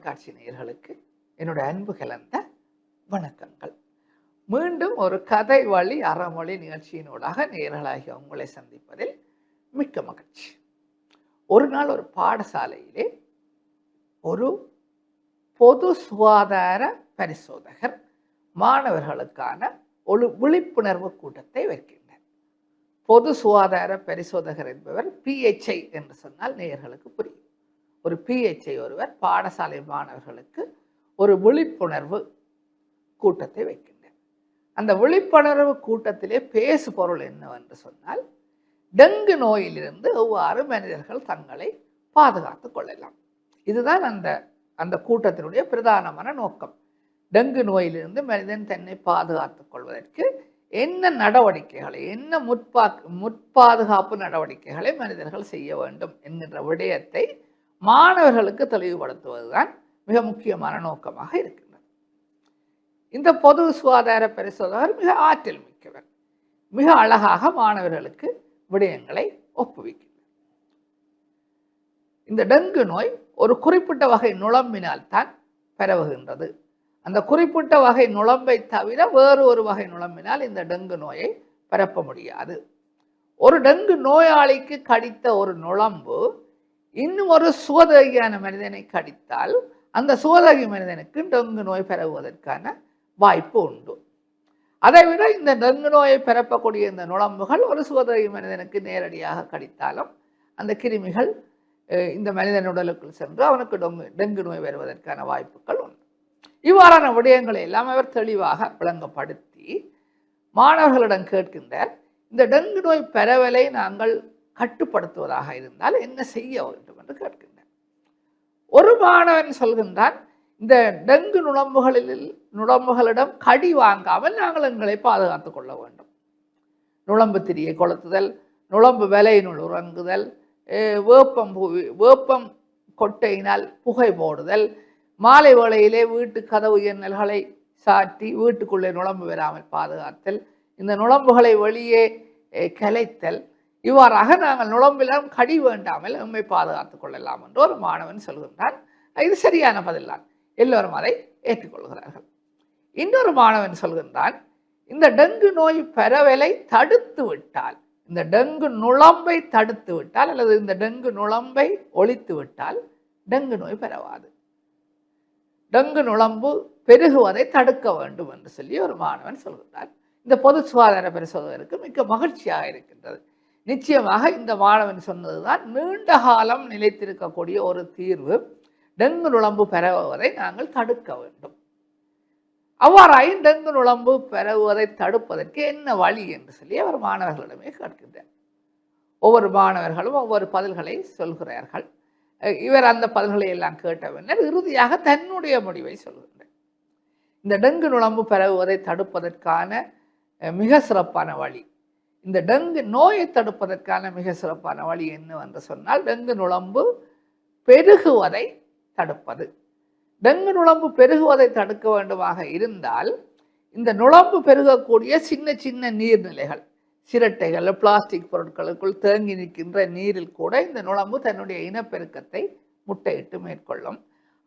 தொலைக்காட்சி நேயர்களுக்கு என்னோட அன்பு கலந்த வணக்கங்கள். மீண்டும் ஒரு கதை வழி அறமொழி நிகழ்ச்சியினூடாக நேயர்களாகிய உங்களை சந்திப்பதில் மிக்க மகிழ்ச்சி. ஒரு நாள் ஒரு பாடசாலையிலே ஒரு பொது சுகாதார பரிசோதகர் மாணவர்களுக்கான ஒரு விழிப்புணர்வு கூட்டத்தை வைக்கின்றார். பொது சுகாதார பரிசோதகர் என்பவர் பிஹெச்ஐ என்று சொன்னால் நேயர்களுக்கு புரியும். ஒரு பிஹெச்ஐ ஒருவர் பாடசாலை மாணவர்களுக்கு ஒரு விழிப்புணர்வு கூட்டத்தை வைக்கின்றார். அந்த விழிப்புணர்வு கூட்டத்திலே பேசு பொருள் என்னவென்று சொன்னால் டெங்கு நோயிலிருந்து எவ்வாறு மனிதர்கள் தங்களை பாதுகாத்து கொள்ளலாம்? இதுதான் அந்த அந்த கூட்டத்தினுடைய பிரதானமான நோக்கம். டெங்கு நோயிலிருந்து மனிதன் தன்னை பாதுகாத்துக் கொள்வதற்கு என்ன நடவடிக்கைகளை என்ன முற்பா முற்பாதுகாப்பு நடவடிக்கைகளை மனிதர்கள் செய்ய வேண்டும் என்கின்ற விடயத்தை மாணவர்களுக்கு தெளிவுபடுத்துவதுதான் மிக முக்கியமான நோக்கமாக இருக்கின்றது. இந்த பொது சுகாதார பரிசோதகர் மிக ஆற்றல் மிக்கவர். மிக அழகாக மாணவர்களுக்கு விடயங்களை ஒப்புவிக்கின்றார். இந்த டெங்கு நோய் ஒரு குறிப்பிட்ட வகை நுழம்பினால் தான் பரவுகின்றது. அந்த குறிப்பிட்ட வகை நுழம்பை தவிர வேறு ஒரு வகை நுழம்பினால் இந்த டெங்கு நோயை பரப்ப முடியாது. ஒரு டெங்கு நோயாளிக்கு கடித்த ஒரு நுழம்பு இன்னும் ஒரு சோதகியான மனிதனை கடித்தால் அந்த சோதகி மனிதனுக்கு டெங்கு நோய் பரவுவதற்கான வாய்ப்பு உண்டு. அதை விட இந்த டெங்கு நோயை பரப்பக்கூடிய இந்த நுழம்புகள் ஒரு சோதகி மனிதனுக்கு நேரடியாக கடித்தாலும் அந்த கிருமிகள் இந்த மனிதன் உடலுக்குள் சென்று அவனுக்கு டொங்கு டெங்கு நோய் வருவதற்கான வாய்ப்புகள் உண்டு. இவ்வாறான விடயங்களை எல்லாம் அவர் தெளிவாக விளங்கப்படுத்தி மாணவர்களிடம் கேட்கின்றார் இந்த டெங்கு நோய் பரவலை நாங்கள் கட்டுப்படுத்துவதாக இருந்தால் என்ன செய்ய வேண்டும் என்று கேட்கின்றேன். ஒரு மாணவன் சொல்கின்றான் இந்த டெங்கு நுழம்புகளில் நுழம்புகளிடம் கடி வாங்காமல் நாங்கள் எங்களை பாதுகாத்துக் கொள்ள வேண்டும். நுழம்பு திரியை கொளுத்துதல் நுழம்பு விலையினுள் உறங்குதல் வேப்பம் வேப்பம் கொட்டையினால் புகை போடுதல் மாலை வேளையிலே வீட்டு கதவு எண்ணல்களை சாற்றி வீட்டுக்குள்ளே நுழம்பு வராமல் பாதுகாத்தல் இந்த நுழம்புகளை வெளியே கலைத்தல் இவ்வாறாக நாங்கள் நுழம்பிலும் கடி வேண்டாமல் நம்மை பாதுகாத்துக் கொள்ளலாம் என்று ஒரு மாணவன் சொல்கின்றான். இது சரியான பதில்தான். எல்லோரும் அதை ஏற்றுக்கொள்கிறார்கள். இன்னொரு மாணவன் சொல்கின்றான் இந்த டெங்கு நோய் பரவலை தடுத்து விட்டால் இந்த டெங்கு நுழம்பை தடுத்து விட்டால் அல்லது இந்த டெங்கு நுழம்பை ஒழித்து விட்டால் டெங்கு நோய் பரவாது. டெங்கு நுழம்பு பெருகுவதை தடுக்க வேண்டும் என்று சொல்லி ஒரு மாணவன் சொல்கின்றான். இந்த பொது சுகாதார பரிசோதகருக்கு மிக்க மகிழ்ச்சியாக இருக்கின்றது. நிச்சயமாக இந்த மாணவன் சொன்னதுதான் நீண்ட காலம் நிலைத்திருக்கக்கூடிய ஒரு தீர்வு. டெங்கு நுழம்பு பெறுவதை நாங்கள் தடுக்க வேண்டும். அவ்வாறாயும் டெங்கு நுழம்பு பெறுவதை தடுப்பதற்கு என்ன வழி என்று சொல்லி அவர் மாணவர்களிடமே கேட்கின்றார். ஒவ்வொரு மாணவர்களும் ஒவ்வொரு பதில்களை சொல்கிறார்கள். இவர் அந்த பதில்களை எல்லாம் கேட்ட பின்னர் இறுதியாக தன்னுடைய முடிவை சொல்கின்றார். இந்த டெங்கு நுழம்பு பரவுவதை தடுப்பதற்கான மிக சிறப்பான வழி இந்த டெங்கு நோயை தடுப்பதற்கான மிக சிறப்பான வழி என்னவென்று சொன்னால் டெங்கு நுழம்பு பெருகுவதை தடுப்பது. டெங்கு நுழம்பு பெருகுவதை தடுக்க வேண்டுமாக இருந்தால் இந்த நுழம்பு பெருகக்கூடிய சின்ன சின்ன நீர்நிலைகள் சிரட்டைகள் பிளாஸ்டிக் பொருட்களுக்குள் தேங்கி நிற்கின்ற நீரில் கூட இந்த நுழம்பு தன்னுடைய இனப்பெருக்கத்தை முட்டையிட்டு மேற்கொள்ளும்.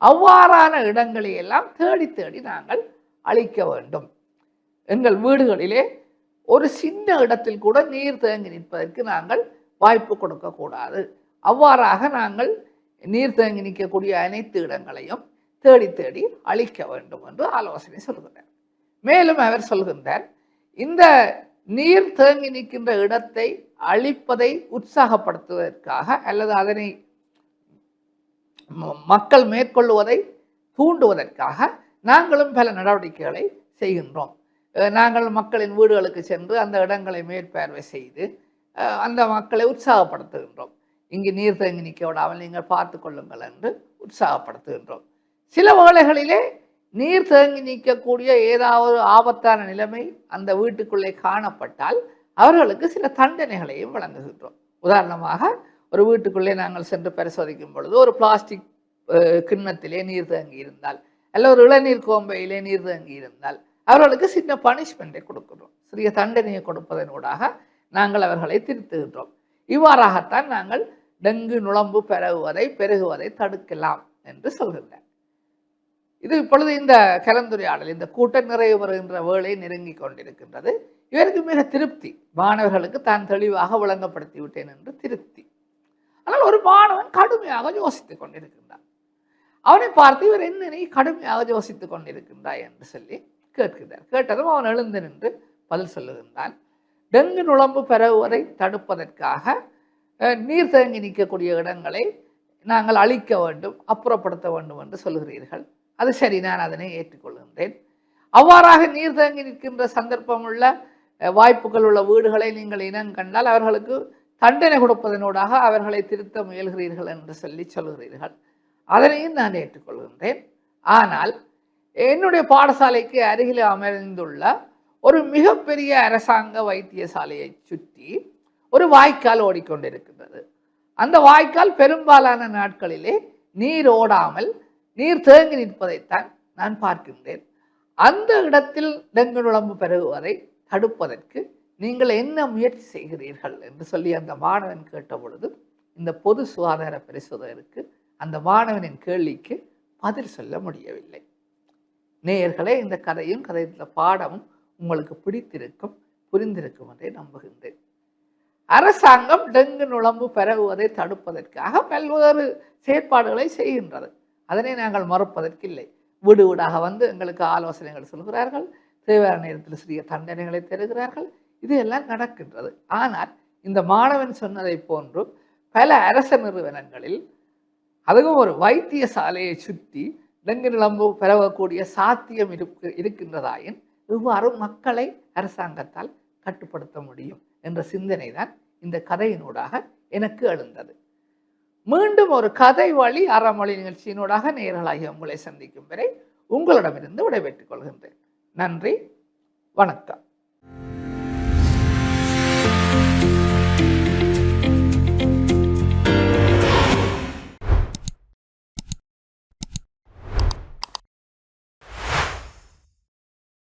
அவ்வாறான இடங்களை எல்லாம் தேடி தேடி நாங்கள் அழிக்க வேண்டும். எங்கள் வீடுகளிலே ஒரு சின்ன இடத்தில் கூட நீர் தேங்கி நிற்பதற்கு நாங்கள் வாய்ப்பு கொடுக்கக்கூடாது அவ்வாறாக நாங்கள் நீர் தேங்கி நிற்கக்கூடிய அனைத்து இடங்களையும் தேடி தேடி அழிக்க வேண்டும் என்று ஆலோசனை சொல்கிறார் மேலும் அவர் சொல்கின்றார் இந்த நீர் தேங்கி நிற்கின்ற இடத்தை அழிப்பதை உற்சாகப்படுத்துவதற்காக அல்லது அதனை ம- மக்கள் மேற்கொள்வதை தூண்டுவதற்காக நாங்களும் பல நடவடிக்கைகளை செய்கின்றோம். நாங்கள் மக்களின் வீடுகளுக்கு சென்று அந்த இடங்களை மேற்பார்வை செய்து அந்த மக்களை உற்சாகப்படுத்துகின்றோம். இங்கு நீர் தேங்கி நிற்க விடாமல் நீங்கள் பார்த்து கொள்ளுங்கள் என்று உற்சாகப்படுத்துகின்றோம். சில வேளைகளிலே நீர் தேங்கி நிற்கக்கூடிய ஏதாவது ஆபத்தான நிலைமை அந்த வீட்டுக்குள்ளே காணப்பட்டால் அவர்களுக்கு சில தண்டனைகளையும் வழங்குகின்றோம். உதாரணமாக ஒரு வீட்டுக்குள்ளே நாங்கள் சென்று பரிசோதிக்கும் பொழுது ஒரு பிளாஸ்டிக் கிண்ணத்திலே நீர் தேங்கி இருந்தால் அல்ல ஒரு இளநீர் கோம்பையிலே நீர் தேங்கி இருந்தால் அவர்களுக்கு சின்ன பனிஷ்மெண்ட்டை கொடுக்கிறோம் சிறிய தண்டனையை கொடுப்பதனூடாக நாங்கள் அவர்களை திருத்துகின்றோம். இவ்வாறாகத்தான் நாங்கள் டெங்கு நுழம்பு பெருகுவதை பெருகுவதை தடுக்கலாம் என்று சொல்கின்றனர். இது இப்பொழுது இந்த கலந்துரையாடல் இந்த கூட்டம் நிறைவு வருகின்ற வேளை நெருங்கி கொண்டிருக்கின்றது. இவருக்கு மிக திருப்தி. மாணவர்களுக்கு தான் தெளிவாக விளங்கப்படுத்தி விட்டேன் என்று திருப்தி. ஆனால் ஒரு மாணவன் கடுமையாக யோசித்துக் கொண்டிருக்கின்றான். அவனை பார்த்து இவர் என்ன நீ கடுமையாக யோசித்துக் கொண்டிருக்கின்றாய் என்று சொல்லி கேட்கிறார் கேட்டதும் அவன் எழுந்து நின்று பதில் சொல்லுகின்றான். டெங்கு நுழம்பு பரவுவதை தடுப்பதற்காக நீர் தேங்கி நிற்கக்கூடிய இடங்களை நாங்கள் அழிக்க வேண்டும் அப்புறப்படுத்த வேண்டும் என்று சொல்கிறீர்கள் அது சரி நான் அதனை ஏற்றுக்கொள்கின்றேன். அவ்வாறாக நீர் தேங்கி நிற்கின்ற சந்தர்ப்பமுள்ள வாய்ப்புகள் உள்ள வீடுகளை நீங்கள் இனம் கண்டால் அவர்களுக்கு தண்டனை கொடுப்பதனூடாக அவர்களை திருத்த முயல்கிறீர்கள் என்று சொல்லி சொல்கிறீர்கள் அதனையும் நான் ஏற்றுக்கொள்கின்றேன். ஆனால் என்னுடைய பாடசாலைக்கு அருகில் அமைந்துள்ள ஒரு மிகப்பெரிய அரசாங்க வைத்தியசாலையை சுற்றி ஒரு வாய்க்கால் ஓடிக்கொண்டிருக்கின்றது. அந்த வாய்க்கால் பெரும்பாலான நாட்களிலே நீர் ஓடாமல் நீர் தேங்கி நிற்பதைத்தான் நான் பார்க்கின்றேன். அந்த இடத்தில் டெங்கு நுழம்பு பெருகுவதை தடுப்பதற்கு நீங்கள் என்ன முயற்சி செய்கிறீர்கள் என்று சொல்லி அந்த மாணவன் கேட்ட பொழுது இந்த பொது சுகாதார பரிசோதகருக்கு அந்த மாணவனின் கேள்விக்கு பதில் சொல்ல முடியவில்லை. நேயர்களே இந்த கதையும் கதையில பாடமும் உங்களுக்கு பிடித்திருக்கும் புரிந்திருக்கும் என்றே நம்புகின்றேன். அரசாங்கம் டெங்கு நுழம்பு பரவுவதை தடுப்பதற்காக பல்வேறு செயற்பாடுகளை செய்கின்றது. அதனை நாங்கள் மறுப்பதற்கில்லை. வீடு வீடாக வந்து எங்களுக்கு ஆலோசனைகள் சொல்கிறார்கள். தேவையான நேரத்தில் சிறிய தண்டனைகளை தருகிறார்கள். இது எல்லாம் நடக்கின்றது. ஆனால் இந்த மாணவன் சொன்னதை போன்று பல அரச நிறுவனங்களில் அதுவும் ஒரு வைத்தியசாலையை சுற்றி டெங்கு நிலம்பு பரவக்கூடிய சாத்தியம் இருக்கு இருக்கின்றதாயின் இவ்வாறு மக்களை அரசாங்கத்தால் கட்டுப்படுத்த முடியும் என்ற சிந்தனை தான் இந்த கதையினூடாக எனக்கு எழுந்தது. மீண்டும் ஒரு கதை வழி அறமொழி நிகழ்ச்சியினூடாக நேரலாகி உங்களை சந்திக்கும் வரை உங்களிடமிருந்து விடைபெற்றுக் கொள்கின்றேன். நன்றி வணக்கம்.